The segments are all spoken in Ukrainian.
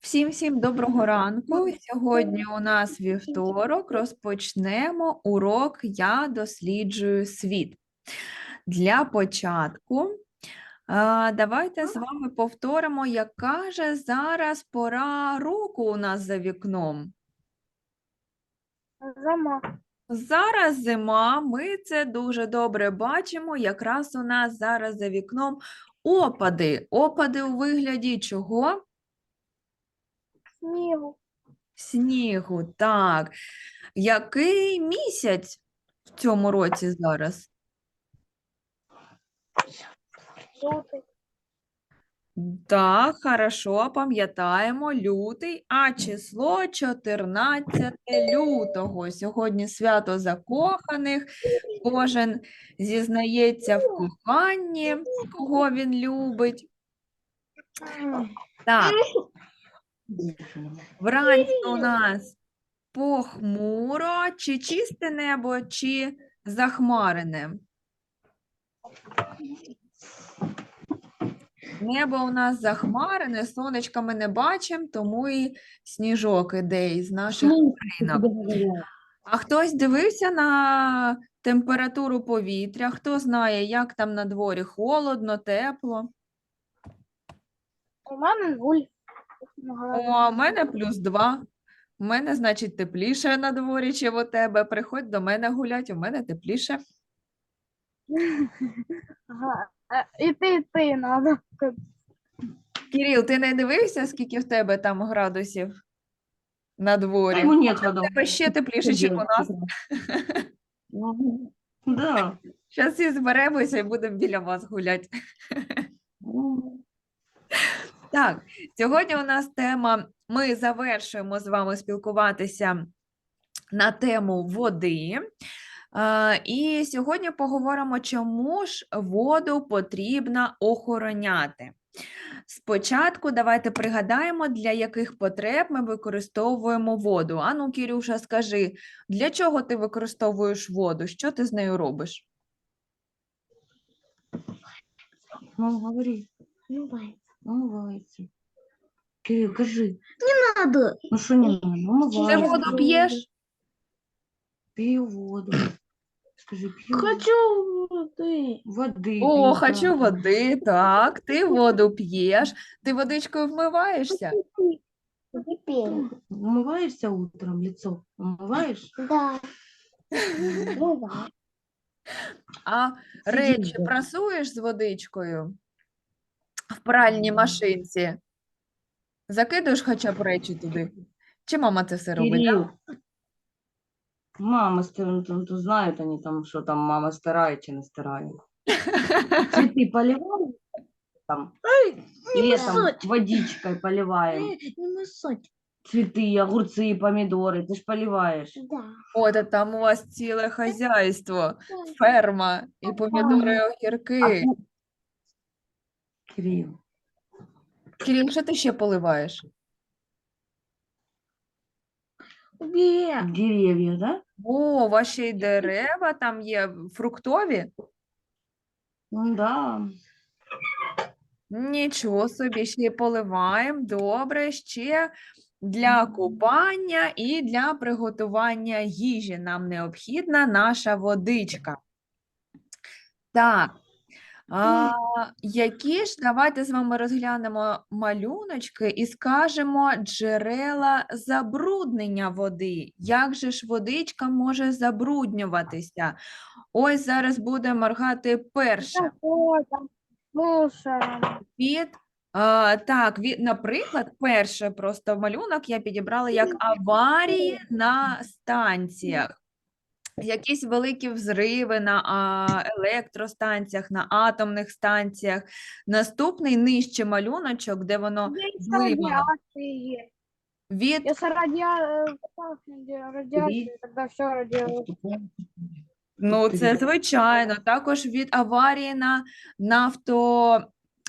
Всім всім доброго ранку. Сьогодні у нас вівторок. Розпочнемо урок Я досліджую світ. Для початку давайте з вами повторимо, яка же зараз пора року у нас за вікном. Зима. Зараз зима, ми це дуже добре бачимо. Якраз у нас зараз за вікном опади. Опади у вигляді чого? Снігу. Снігу, так. Який місяць в цьому році зараз? Жовтий. Так, хорошо, пам'ятаємо, лютий, а число 14 лютого. Сьогодні свято закоханих. Кожен зізнається в коханні, кого він любить. Так, вранці у нас похмуро, чи чисте небо, чи захмарене. Небо у нас захмарене, сонечка ми не бачимо, тому і сніжок іде із наших ринок. А хтось дивився на температуру повітря? Хто знає, як там на дворі? Холодно, тепло? У мене нуль. О, а в мене плюс два. У мене, значить, тепліше на дворі, чи у тебе. Приходь до мене гулять, у мене тепліше. Ага. Е, І ти, і ти надо. Кирил, ти не дивився, скільки в тебе там градусів на дворі? Ему нет У тебе ще тепліше, ніж у нас. Да. Зараз всі зберемося і будемо біля вас гуляти. Так, сьогодні у нас тема. Ми завершуємо з вами спілкуватися на тему води. І сьогодні поговоримо, чому ж воду потрібно охороняти. Спочатку давайте пригадаємо, для яких потреб ми використовуємо воду. Ану, Кірюша, скажи, для чого ти використовуєш воду? Що ти з нею робиш? Ну, говори Умывается. Кирилл, скажи. Надо. Ну что не надо? Ти Умывается. воду п'єш? Пью воду. Скажи, пью Хочу води. воды. О, пью, хочу да. води, так, ти воду п'єш, ти водичкою вмиваєшся? Теперь. Умываешься утром лицо? Умываешь? Да. Ну да. А Сидіть речі вдома. прасуєш з водичкою в пральній машинці? Закидуєш хоча б речі туди? Чи мама це все робить? да? Кирилл. Мама, ст- то, то знают они там, что там мама старает, чи не старает. Цветы поливаем там, летом суть. водичкой поливаем. Не суть. Цветы, огурцы, помидоры, ты ж поливаешь. Да. От а там у вас ціле хазяйство, ферма і помідори, і А огірки. ку- Кирил, що ти ще поливаєш? Где? деревья, да? О, у вас ще й дерева там є фруктові? Ну да. Нічого собі, ще й поливаємо. Добре, ще для купання і для приготування їжі нам необхідна наша водичка. Так. А, які ж, давайте з вами розглянемо малюночки і скажемо джерела забруднення води. Як же ж водичка може забруднюватися? Ось зараз буде моргати перше. Від, а, так, від, наприклад, перше просто малюнок я підібрала як аварії на станціях. Якісь великі взриви на а, електростанціях, на атомних станціях. Наступний нижче малюночок, де воно Есть вимило. радиации. від Если радиа... э, радиация, тогда все радиация. Ну, це звичайно. Також від аварії на нафто,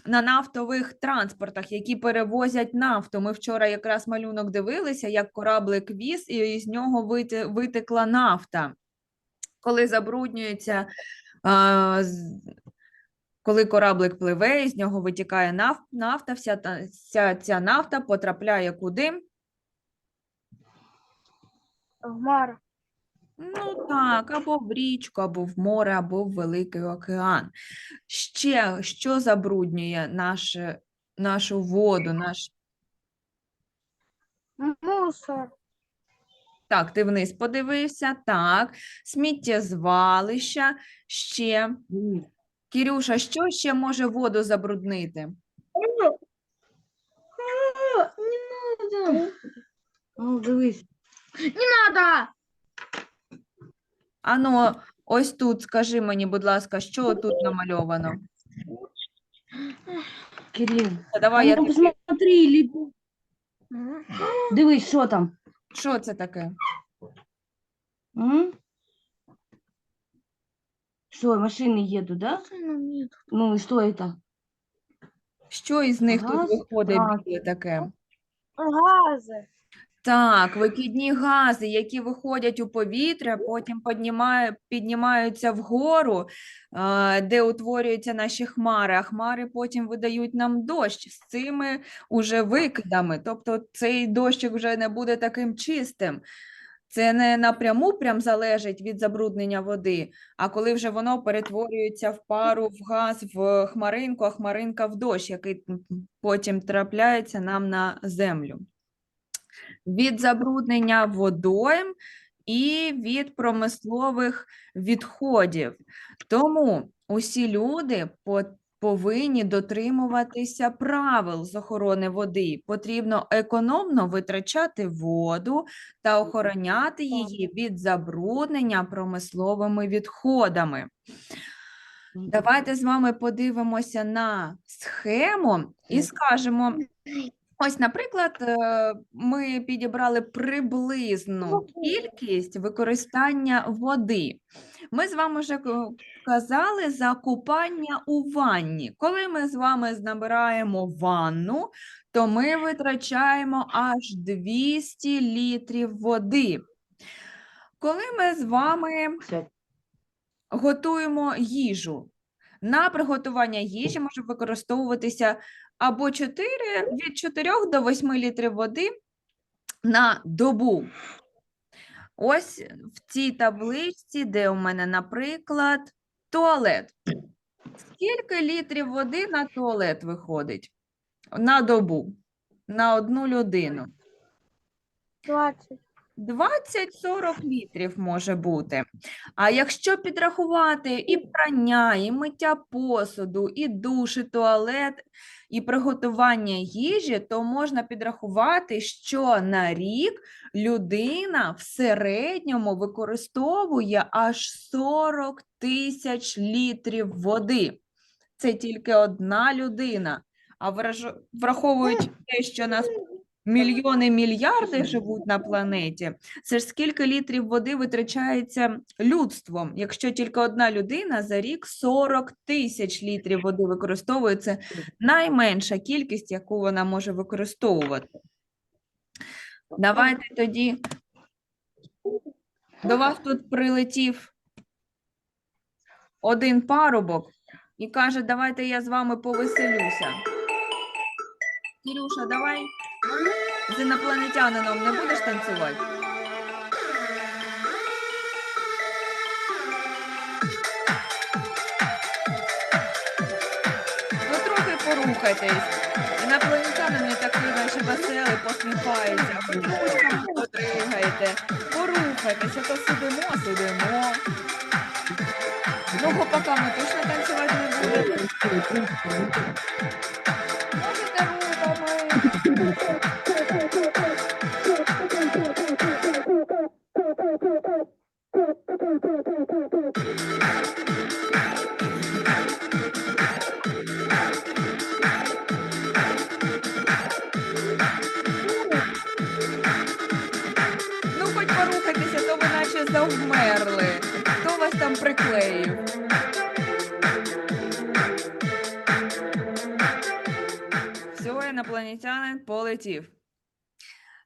на нафтових транспортах, які перевозять нафту. Ми вчора якраз малюнок дивилися, як кораблик віз, і з нього вите- витекла нафта. Коли забруднюється Коли кораблик пливе, із нього витікає наф- нафта, вся та, вся ця нафта потрапляє куди? В море. Ну так, або в річку, або в море, або в Великий океан. Ще що забруднює наше, нашу воду, наш Мусор. Так, ти вниз подивився. Так, сміттєзвалища. Ще. Кірюша, що ще може воду забруднити? Не надо. Ну, дивись. Не надо. Ану, ось тут скажи мені, будь ласка, що тут намальовано? Кирил. Давай я ну, тобі- посмотри, ліп- Дивись, що там. Що це таке? М? Что, машины едут, да? Ну и что это? Що із них тут Газ? виходить Так. біле таке? Газы. Так, викидні гази, які виходять у повітря, потім піднімає, піднімаються вгору, а, де утворюються наші хмари, а хмари потім видають нам дощ з цими уже викидами. Тобто цей дощик вже не буде таким чистим. Це не напряму прям залежить від забруднення води, а коли вже воно перетворюється в пару, в газ, в хмаринку, а хмаринка в дощ, який потім трапляється нам на землю від забруднення водойм і від промислових відходів. Тому усі люди по- повинні дотримуватися правил з охорони води. Потрібно економно витрачати воду та охороняти її від забруднення промисловими відходами. Давайте з вами подивимося на схему і скажемо. Ось, наприклад, е, ми підібрали приблизну кількість використання води. Ми з вами вже казали за купання у ванні. Коли ми з вами набираємо ванну, то ми витрачаємо аж 200 літрів води. Коли ми з вами готуємо їжу. На приготування їжі може використовуватися або 4, від 4 до 8 літрів води на добу. Ось в цій табличці, де у мене, наприклад, туалет. Скільки літрів води на туалет виходить на добу, на одну людину? 20. 20-40 літрів може бути. А якщо підрахувати і прання, і миття посуду, і душ, і туалет, і приготування їжі, то можна підрахувати, що на рік людина в середньому використовує аж 40 тисяч літрів води. Це тільки одна людина. А враховуючи те, що нас мільйони мільярди живуть на планеті, це ж скільки літрів води витрачається людством, якщо тільки одна людина за рік 40 тисяч літрів води використовує, це найменша кількість, яку вона може використовувати. Давайте тоді. До вас тут прилетів один парубок і каже, давайте я з вами повеселюся. Кирюша, давай з інопланетянином не будеш танцювати? Ну, трохи порухайтесь. Інопланетянин не такий наші веселий, посміхається. Ручками подригайте, порухайтеся, то сидимо, сидимо. Ну, хлопаками точно танцювати не будете. Можете руками. Приклеїв? Все, інопланетянин полетів.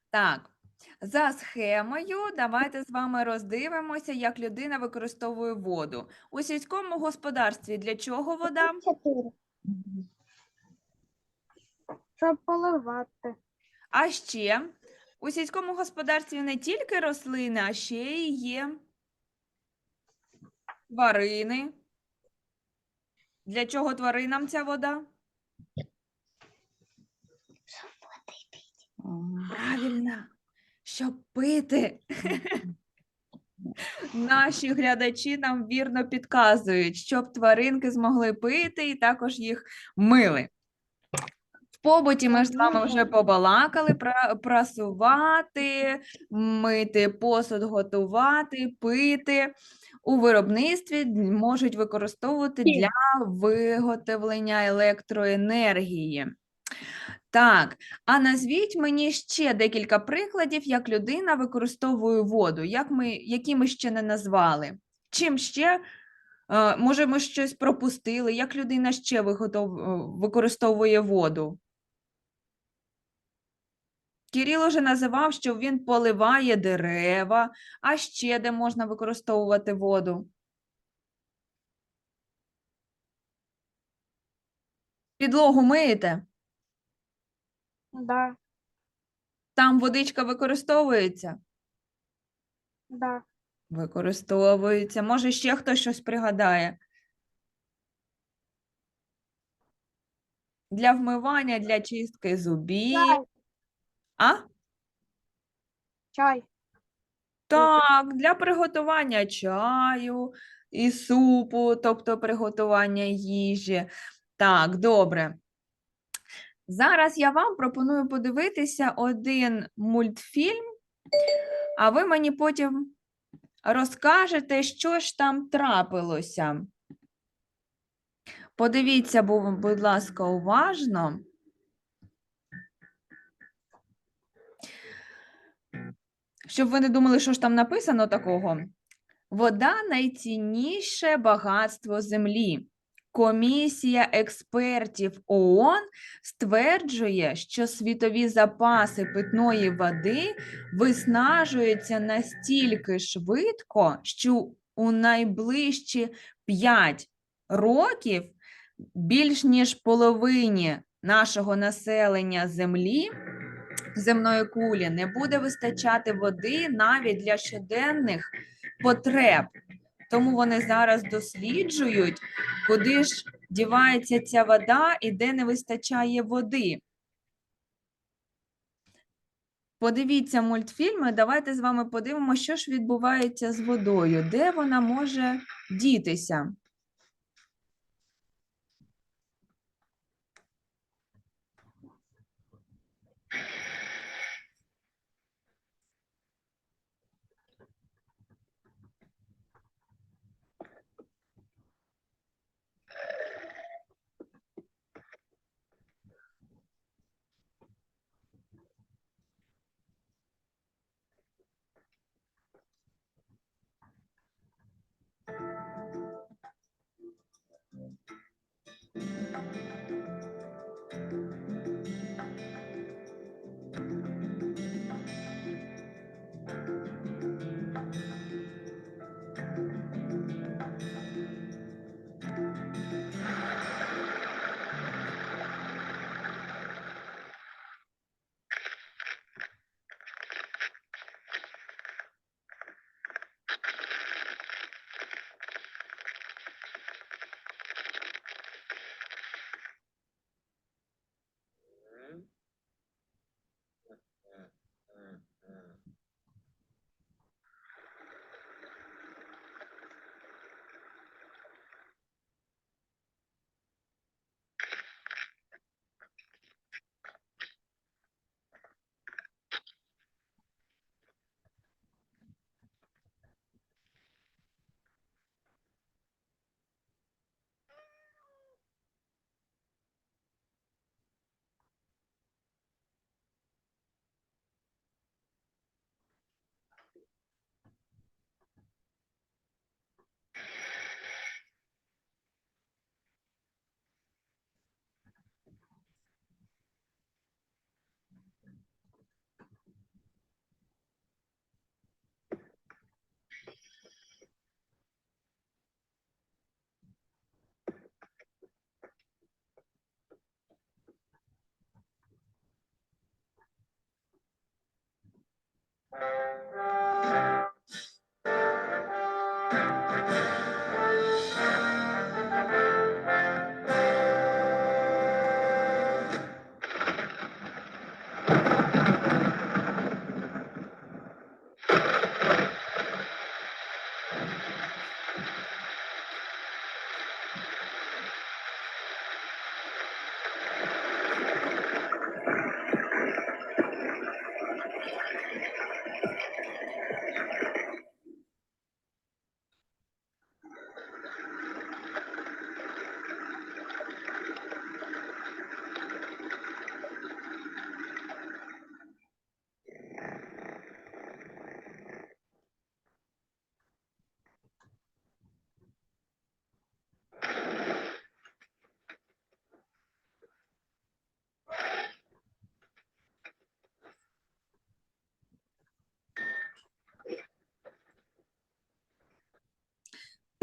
Так, За схемою, давайте з вами роздивимося, як людина використовує воду. У сільському господарстві для чого вода? Щоб поливати. А ще у сільському господарстві не тільки рослини, а ще й є тварини. Для чого тваринам ця вода? Правильно, щоб пити. Наші глядачі нам вірно підказують, щоб тваринки змогли пити і також їх мили. В побуті ми ж з вами вже побалакали пра- прасувати, мити посуд, готувати, пити. У виробництві можуть використовувати для виготовлення електроенергії. Так, а назвіть мені ще декілька прикладів, як людина використовує воду, як ми, які ми ще не назвали. Чим ще, е, може, ми щось пропустили, як людина ще е, використовує воду? Кирило вже називав, що він поливає дерева, а ще де можна використовувати воду? Підлогу миєте? Да, Там водичка використовується? да. Використовується. Може, ще хтось щось пригадає. Для вмивання, для чистки зубів. А? Чай. Так, для приготування чаю і супу, тобто приготування їжі. Так, добре. Зараз я вам пропоную подивитися один мультфільм, а ви мені потім розкажете, що ж там трапилося. Подивіться, будь ласка, уважно. Щоб ви не думали, що ж там написано такого. Вода найцінніше багатство землі. Комісія експертів ООН стверджує, що світові запаси питної води виснажуються настільки швидко, що у найближчі 5 років більш ніж половині нашого населення Землі земної кулі не буде вистачати води навіть для щоденних потреб. Тому вони зараз досліджують, куди ж дівається ця вода і де не вистачає води. Подивіться мультфільми, давайте з вами подивимося, що ж відбувається з водою, де вона може дітися.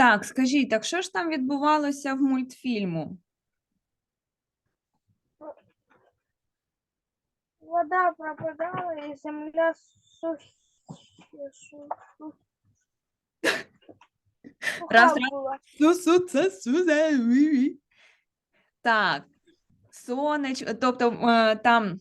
Так, скажіть, так що ж там відбувалося в мультфільму? Вода пропадала, и земля сух... су- су- Раз, була. Су-су, це ві-ві. Так, сонеч, тобто е, там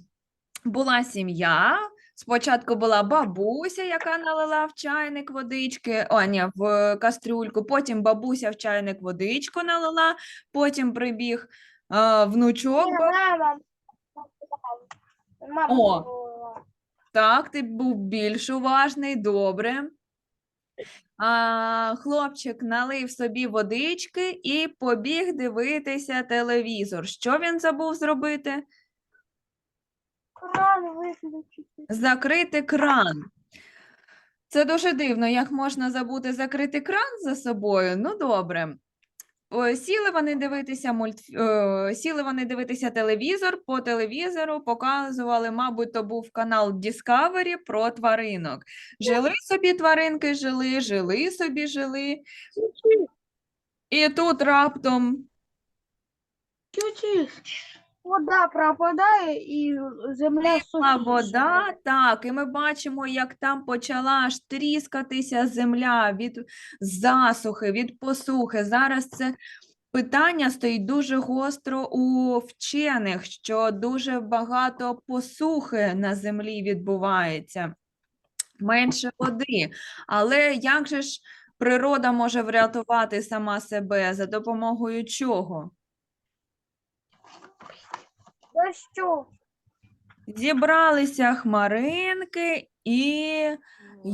була сім'я. Спочатку була бабуся, яка налила в чайник водички, о, ні, в кастрюльку, потім бабуся в чайник водичку налила, потім прибіг е, внучок. Мама. Мама О. була. Так, ти був більш уважний, добре. А, хлопчик налив собі водички і побіг дивитися телевізор. Що він забув зробити? Кран виключити. Закрити кран. Це дуже дивно, як можна забути закрити кран за собою. Ну, добре. Сіли вони дивитися мульт... сіли вони дивитися телевізор. По телевізору показували, мабуть, то був канал Discovery про тваринок. Жили собі тваринки, жили, жили собі, жили. І тут раптом Вода пропадає і земля сухіша. вода, так, і ми бачимо, як там почала аж тріскатися земля від засухи, від посухи. Зараз це питання стоїть дуже гостро у вчених, що дуже багато посухи на землі відбувається, менше води. Але як же ж природа може врятувати сама себе за допомогою чого? Дощу. Зібралися хмаринки і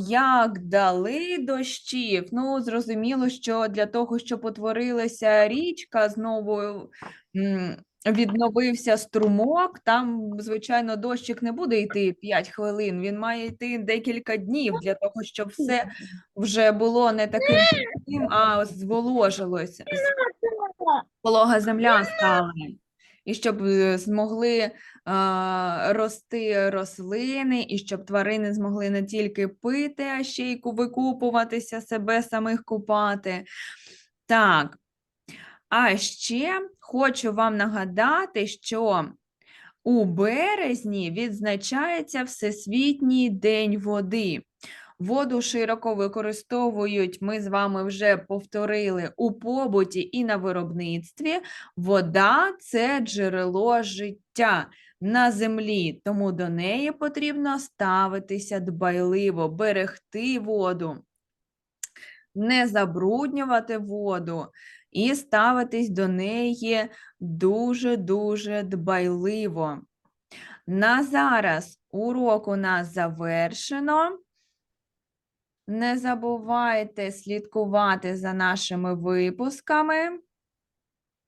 як дали дощів. Ну, зрозуміло, що для того, щоб утворилася річка, знову відновився струмок, там, звичайно, дощик не буде йти 5 хвилин, він має йти декілька днів для того, щоб все вже було не таким а зволожилося. Волога земля стала. І щоб е, змогли а, рости рослини, і щоб тварини змогли не тільки пити, а ще й викупуватися, себе самих купати. Так. А ще хочу вам нагадати, що у березні відзначається Всесвітній день води. Воду широко використовують, ми з вами вже повторили, у побуті і на виробництві. Вода це джерело життя на землі, тому до неї потрібно ставитися дбайливо, берегти воду, не забруднювати воду і ставитись до неї дуже-дуже дбайливо. На зараз урок у нас завершено. Не забувайте слідкувати за нашими випусками.